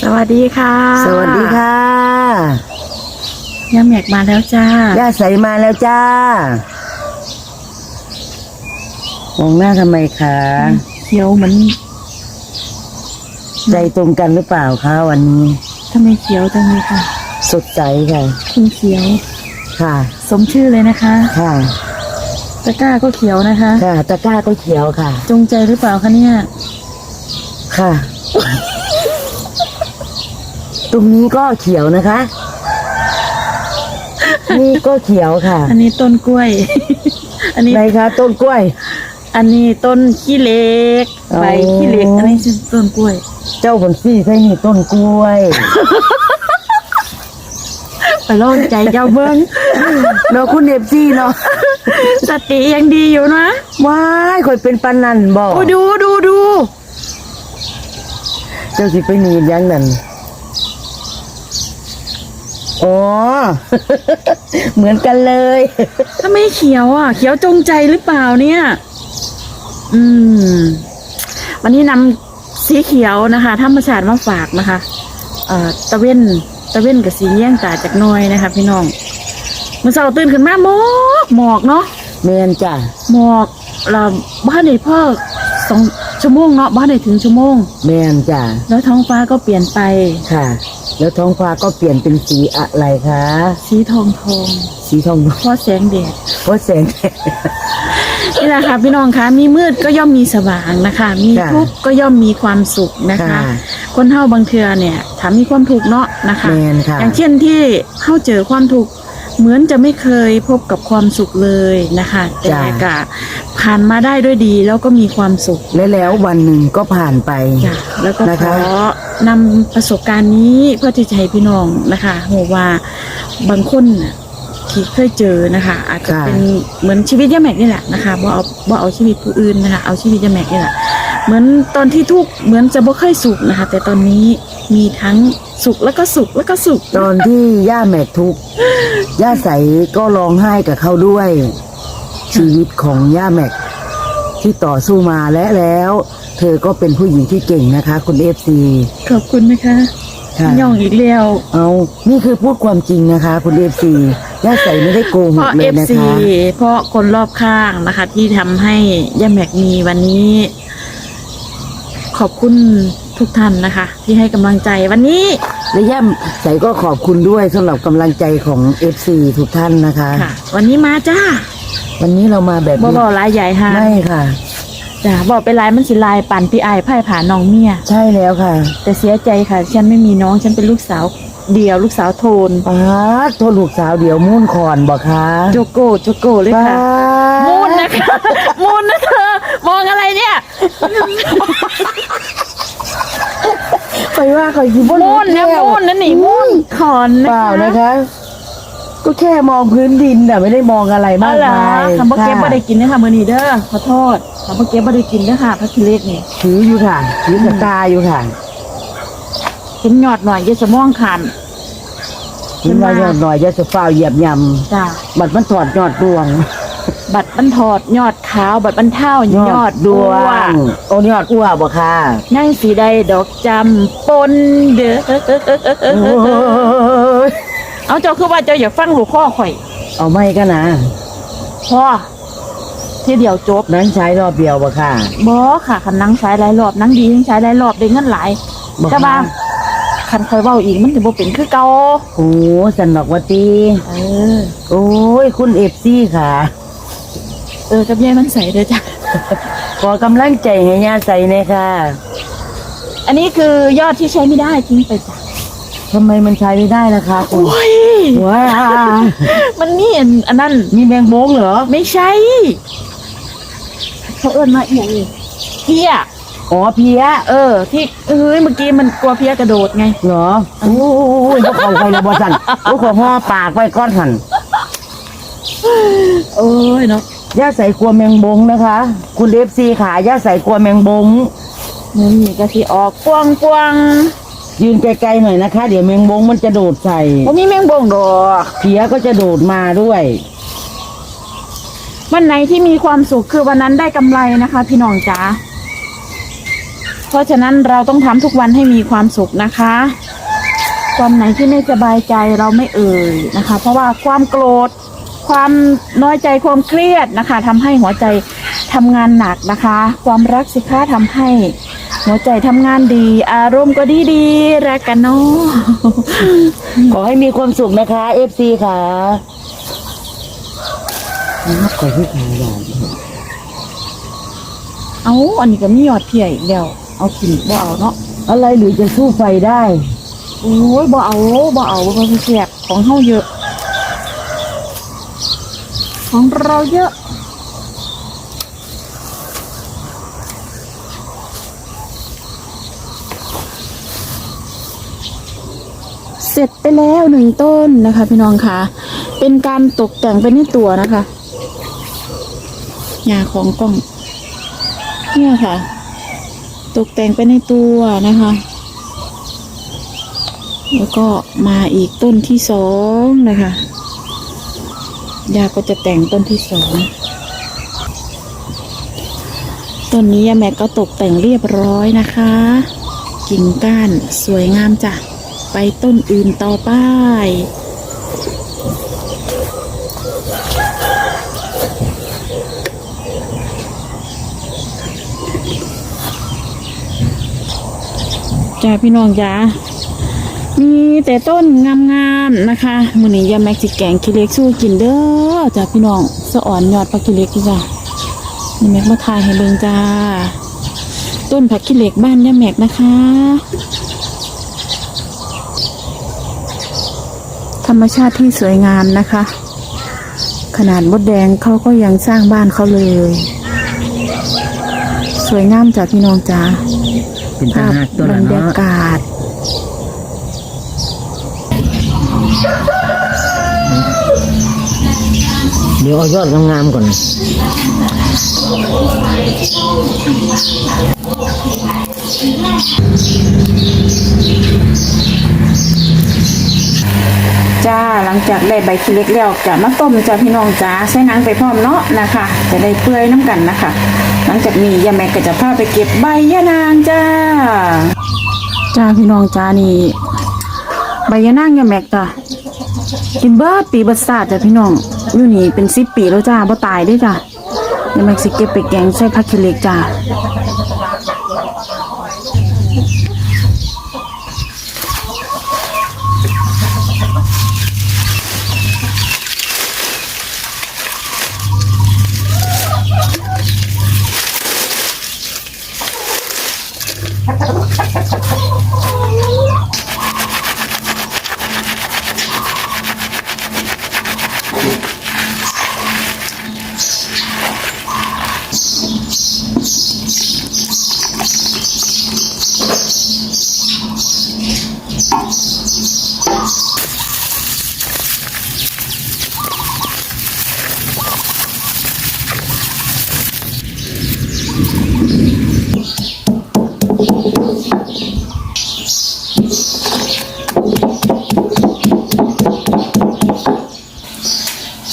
สวัสดีค่ะสวัสดีค่ะย่าแม็กมาแล้วจ้า ย่าใสมาแล้วจ้ามองหน้าทำไมคะเขียวเหมือนใจตรงกันหรือเปล่าคะวันนี้ทำไมเขียวจังเลยค่ะ สดใสค่ะคุณเขียว ค่ะ สมชื่อเลยนะคะ ค่ะตะกร้าก็เขียวนะคะ ค่ะตะกร้าก็เขียวค่ะ จงใจหรือเปล่าคะเนี่ย ค่ะต รงนี้ก็เขียวนะคะ นี่ก็เขียวค่ะ อันนี้ต้นกล้วย อันนี้ไหนคะต้นกล้วย อันนี้ต้นขี้เหล็กอ๋อใบขี้เหล็กอันนี้คือต้นกล้วย เจ้าผลซี่ใช่นี่ต้นกล้วยไปลองใจเจ้าเบิ้งเนาะคุณเอฟซี่เนาะสติยังดีอยู่นะว้ายคอยเป็นปันนันบอกโอ้ดูดูดูเจ้าสิไปหนีบยังนั่น อ๋อ เหมือนกันเลยทำไมเขียวอะ เขียวจงใจหรือเปล่าเนี่ย อืม วันนี้นำสีเขียวนะคะธรรมชาติมาฝากนะคะ เอ่อตะเว้นตะเว้นกับสีแย่งตาจากหน้อยนะคะ พี่น้องเมื่อเช้าตื่นขึ้นมาหมอกหมอกเนาะแมนจ้ะหมอกเราบ้านในพ่อสองชั่วโมงเนาะบ้านในถึงชั่วโมงแมนจ้ะแล้วท้องฟ้าก็เปลี่ยนไป ค่ะ แล้วท้องฟ้าก็เปลี่ยนเป็นสีอะไรคะ สีทองทองสีทองเพราะแสงแดดเพราะแสงนี่แหละค่ะพี่น้องคะมีมืดก็ย่อมมีสว่างนะคะ มีค่ะทุกข์ก็ย่อมมีความสุขนะคะค่ะคนเฮาบางเทือเนี่ยถามมีความทุกข์เนาะนะคะแมนค่ะอย่างเช่นที่เฮาเจอความทุกข์ เหมือนจะไม่เคยพบกับความสุขเลยนะคะแต่จ้ะกะผ่านมาได้ด้วยดีแล้วก็มีความสุขและแล้ววันหนึ่งก็ผ่านไปจ้ะแล้วก็นะขคะอนำประสบการณ์นี้เพื่อที่จะให้พี่น้องนะคะหัวว่าบางคนน่ะที่เคยเจอนะคะ อาจจะค่ะ เป็นเหมือนชีวิตย่าแม็กนี่แหละนะคะบ่เอาบ่เอาชีวิตผู้อื่นนะคะ เอาชีวิตย่าแม็กนี่แหละ เหมือนตอนที่ทุกข์เหมือนจะบ่เคยสุขนะคะ แต่ตอนนี้มีทั้งสุขแล้วก็สุขแล้วก็สุขตอนที่ย่าแมกทุกข์ย่าใสก็ร้องไห้กับเขาด้วย ชีวิตของย่าแมกที่ต่อสู้มาและแล้ว เธอก็เป็นผู้หญิงที่เก่งนะคะ คุณเอฟซีขอบคุณนะคะค่ะย่องอีกแล้วเอานี่คือพูดความจริงนะคะ คุณเอฟซีย่าใสไม่ได้โกเพหกราะเลเอยฟนะซีคะเพราะคนรอบข้างนะคะ ที่ทำให้ย่าแม็กมีวันนี้ ขอบคุณทุกท่านนะคะ ที่ให้กำลังใจวันนี้ และย่าใสก็ขอบคุณด้วยสำหรับกำลังใจของเอฟซีทุกท่านนะคะค่ะ วันนี้มาจ้าวันนี้เรามาแบบบ่นี้บ่ลายใหญ่ฮะไม่ค่ะ จ้าบอกไปลายมันสิลายปั่นพี่อายไพ่ผ่าน้องเมีย ใช่แล้วค่ะแต่เสียใจค่ะ ฉันไม่มีน้องฉันเป็นลูกสาวเดียวลูกสาวโทน ป้าดโทษลูกสาวเดี๋ยวมุ่นคอนบอกคะโจโก้โจโก้เลยป้าค่ะดมูนนะคะ มูนนะเธอมองอะไรเนี่ยไป ว่าเขาอยู่บนมูนนะมูนนะหนีมูนขอนนะเปล่าคะนะคะ ก็แค่มองพื้นดินแต่ไม่ได้มองอะไรมาเอากเหรอมายคำว่าเก็บบ่ได้ค่ะกินนะคะมือนี้เด้อขอโทษคำว่าเก็บบ่ได้กินเด้อค่ะพระคิเลสนี่ถืออยู่ค่ะถือกระตาอยู่ค่ะเห็นหยอดหน่อยอยาสมองขันกินมาหยอดหน่อยจะสฟ้าวเหยียบยจ้าำบัดมันถอดยอดดวง บัตรบรรทอดยอดขาวบัตรบรรเท่ายอดดดววงโอ้ยอดอ้วบ่ค่ะนั่งสีใดดอกจำปนเด้อโอ้ยเอาเจ้าคือว่าเจ้าอยากฟังลูกข้อข่อย เอาไม่กันนะพ่อที่เดียวจบนั้นใช้รอบเดียวบ่ค่ะบอค่ะคันนั่งใช้หลายรอบนั่งดีทั้งใช้หลายรอบได้เงินหลายบ่แต่ว่าค่ะคันคอยเว้าอีกมันจะบ่เป็นคือเก่าโอ้สันดอกวตีเออโอ้ยคุณเอฟซี่ค่ะ เออกับยายมันใส่เด้อจ้ะ ขอกำลังใจให้ย่าใส่เลยค่ะอันนี้คือยอดที่ใช้ไม่ได้ทิ้งไปจ้ะทำไมมันใช้ไม่ได้ล่ะคะคุณโอ้ย ว้ามันนี่อันอันนั้นมีแมงโมงเหรอ ไม่ใช่ เขาเอิ้นมาอีกอย่างนี้เพี้ย อ๋อเพี้ยเออ ที่เอ้ยเมื่อกี้มันกลัวเพี้ยกระโดดไง เหรอโอ้ยพวกเขาใครเลยบอสันพวกเขาห่อปากไว้ก้อนหัน โอ้ยเนาะ ย่าใส่กลัวแมงบงนะคะ คุณเอฟซีขาย่าใส่กลัวแมงบงมือนี่ก็สิออกกวางกวางยืนไกลๆหน่อยนะคะ เดี๋ยวแมงบงมันจะโดดใส่ผมมีแมงบงดอกเพี้ยก็จะโดดมาด้วย วันไหนที่มีความสุขคือวันนั้นได้กำไรนะคะ พี่น้องจ๋าเพราะฉะนั้นเราต้องทำทุกวันให้มีความสุขนะคะวันไหนที่ไม่สบายใจเราไม่เอ่ยนะคะ เพราะว่าความโกรธ ความน้อยใจความเครียดนะคะทำให้หัวใจทำงานหนักนะคะ ความรักสิคะทำให้หัวใจทำงานดี อารมณ์ก็ดีดีๆรักกันเนาะขอให้มีความสุขนะคะเอฟซีค่ะนับก่อนที่ขาหวานเอาอันนี้ก็มียอดเที่ยอีกเดียวเอากินบ่เอาเนาะอะไรหรือจะสู้ไฟได้โอ้ยบ่เอาบ่เอาบ่เป็นแสบของเฮาเยอะ ของเราเยอะ เสร็จไปแล้วหนึ่งต้นนะคะ พี่น้องคะเป็นการตกแต่งไปในตัวนะคะยาของกล้อง เนี่ยค่ะ ตกแต่งไปในตัวนะคะแล้วก็มาอีกต้นที่สองนะคะ ยาก็จะแต่งต้นที่สองต้นนี้ยาแม่ก็ตกแต่งเรียบร้อยนะคะ กิ่งก้านสวยงามจ้ะ ไปต้นอื่นต่อไปจ้าพี่น้องจ้า มีแต่ต้นงามๆนะคะมื้อนี้ยาแม็กสิแกงขี้เหล็กสู้กินเด้อจ้าพี่น้องสะอ่อนยอดผักขี้เหล็กนี่จ้ะยาแม็กมาทายให้เบิ่งจ้า ต้นผักขี้เหล็กบ้านยาแม็กนะคะ ธรรมชาติที่สวยงามนะคะ ขนาดมดแดงเขาก็ยังสร้างบ้านเขาเลย สวยงามจ้ะพี่น้องจ้าเป็นตาภาพหักตัวบรละรยาเนาะกาศ ดี๋ยวเอายอดงามๆก่อน จ้าหลังจากได้ใบขี้เล็กแล้วจะมาต้มจ้าพี่น้องจ้าใส่หนังไปพร้อมเนาะนะคะ จะได้เปื่อยน้ำกันนะคะ หลังจากนี้ยาแม่ก็จะพาไปเก็บใบยะนางจ้า จ้าพี่น้องจ้านี่ใบยะนางยาแม่จ้า กินเบิดปีเบิดศาสตร์จ้าพี่น้องอยู่นี่เป็นสิบปีแล้วจ้าบ่ตายด้วยจ้ายาแม่สิเก็บไปแกงใส่ผักขี้เหล็กจ้า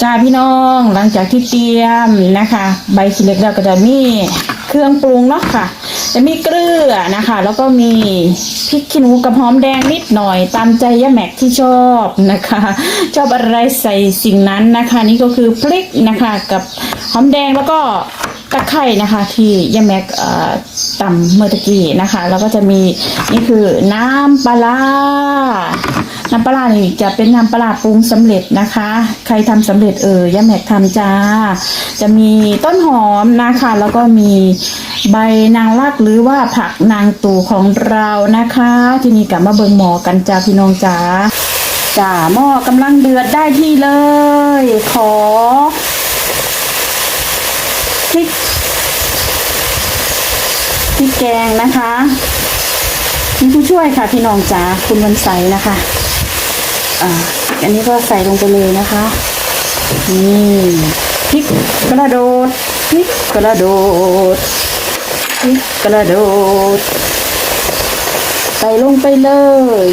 จ้าพี่น้องหลังจากที่เตรียมนะคะ ใบขี้เหล็กเราก็จะมีเครื่องปรุงเนาะค่ะ จะมีเกลือนะคะ แล้วก็มีพริกขี้หนูกับหอมแดงนิดหน่อย ตามใจย่าแม็กที่ชอบนะคะ ชอบอะไรใส่สิ่งนั้นนะคะ นี่ก็คือพริกนะคะกับหอมแดงแล้วก็ ตะไคร่นะคะ ที่ยาแม็กเอ่อตำเมื่อตะกี้นะคะ แล้วก็จะมีนี่คือน้ำปลาร้าน้ำปลานี่จะเป็นน้ำปลาปรุงสำเร็จนะคะ ใครทำสำเร็จเออยาแม็กทำจ้า จะมีต้นหอมนะคะ แล้วก็มีใบนางรักหรือว่าผักนางตูของเรานะคะ ที่นี่กลับมาเบิงหมอกันจ้าพี่น้องจ้าจ้าหม้อกำลังเดือดได้ที่เลย ขอพริก พริกแกงนะคะมีผู้ช่วยค่ะพี่น้องจ๋าคุณวันใสนะคะอ่าอันนี้ก็ใส่ลงไปเลยนะคะนี่พริกกระโดดพริกกระโดดพริกกระโดด ใส่ลงไปเลย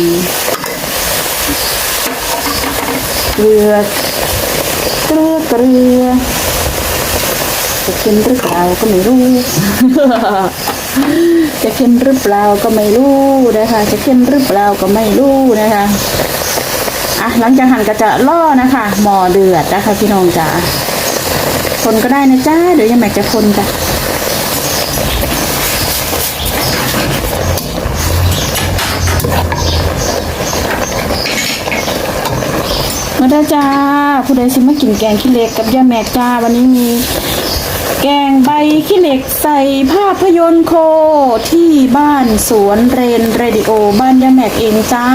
เกลือเกลือเกลือจะเค็มหรือเปล่าก็ไม่รู้ จะเข้มหรือเปล่าก็ไม่รู้นะคะ จะเข้มหรือเปล่าก็ไม่รู้นะคะอะหลังจากหั่นก็จะล่อนะคะ หมอเดือดนะคะพี่น้องจ๋าคนก็ได้นะจ้าเดี๋ยวยังแม็กจะคนจ้ะมาได้จ้าผู้ใดสิมากินแกงขี้เหล็กกับย่าแม็กจ้า วันนี้มี แกงใบขี้เหล็กใส่ภาพยนตร์โคที่บ้านสวนเรนเรดิโอบ้านยาแมกเองจ้า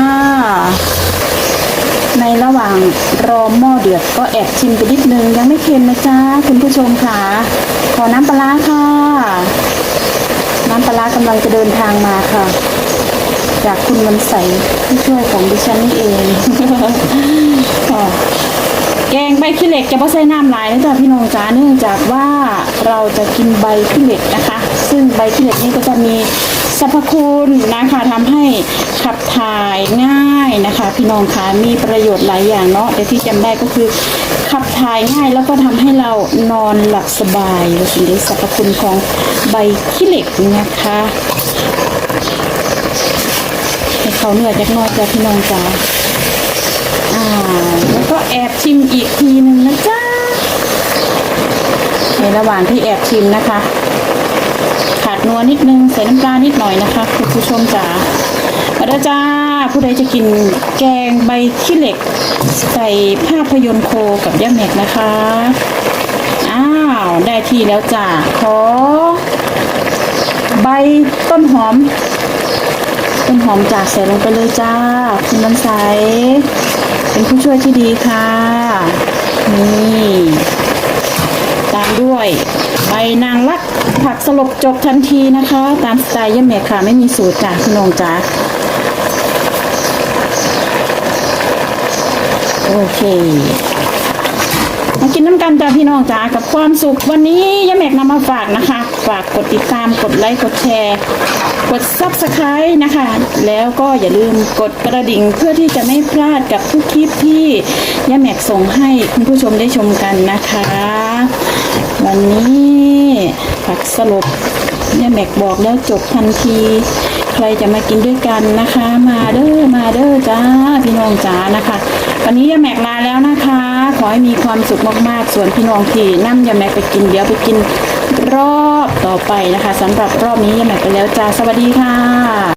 ในระหว่างรอหม้อเดือดก็แอบชิมไปนิดนึงยังไม่เค็มนะจ้าคุณผู้ชมค่ะ ขอน้ำปลาค่ะ น้ำปลาร้ากำลังจะเดินทางมาค่ะ จากคุณมันใสผู้ช่วยของดิฉันนี่เอง ค่ะ แกงใบขี้ เหล็กจะไม่ใส่น้ำลายนะจ๊ะพี่น้องจ๋าเนื่องจากว่าเราจะกินใบขี้เหล็กนะคะ ซึ่งใบขี้เหล็กนี้ก็จะมีสรรพคุณนะคะทำให้ขับถ่ายง่ายนะคะ พี่น้องคะมีประโยชน์หลายอย่างเนาะแต่ที่จำได้ก็คือ ขับถ่ายง่ายแล้วก็ทำให้เรานอนหลับสบายและสิ่งที่สรรพคุณของใบขี้เหล็กนะคะให้เขาเหนื้อยจักน้อยจ้ะพี่น้องจ๋า อ่าแล้วก็แอบชิมอีกทีหนึ่งนะจ๊ะในระหว่างที่แอบชิมนะคะ ขาดนัวนิดนึงใส่น้ำปลานิดหน่อยนะคะคุณผู้ชมจ๋ามาเด้อจ้าผู้ใดจะกินแกงใบขี้เหล็ก ใส่ภาพยนตร์โคกับย่าแม็กนะคะ อ้าว ได้ที่แล้วจ้าขอใบต้นหอม ต้นหอมจากใส่ลงไปเลยจ้า คุณบันไซเป็นผู้ช่วยที่ดีค่ะ นี่ ตามด้วยใบนางลัดผักสลบจบทันทีนะคะ ตามสไตล์ย่าแม่ค่ะ ไม่มีสูตรจ้าพี่น้องจ้าโอเคมากินน้ำกันจ้าพี่น้องจ้ากับความสุขวันนี้ย่าแม็กนำมาฝากนะคะ ฝากกดติดตามกดไลค์กดแชร์ กด subscribe นะคะ แล้วก็อย่าลืมกดกระดิ่งเพื่อที่จะไม่พลาดกับทุกคลิปที่ย่าแม็กส่งให้คุณผู้ชมได้ชมกันนะคะ วันนี้ผักสลบย่าแม็กบอกแล้วจบทันที ใครจะมากินด้วยกันนะคะ มาเด้อมาเด้อจ้าพี่น้องจ้านะคะ วันนี้ย่าแม็กลาแล้วนะคะ ขอให้มีความสุขมากๆ ส่วนพี่น้องที่นั่ย่าแม็กไปกินเดี๋ยวไปกินรอ บต่อไปนะคะสำหรับรอบนี้ยังไงไปแล้วจ้าสวัสดีค่ะ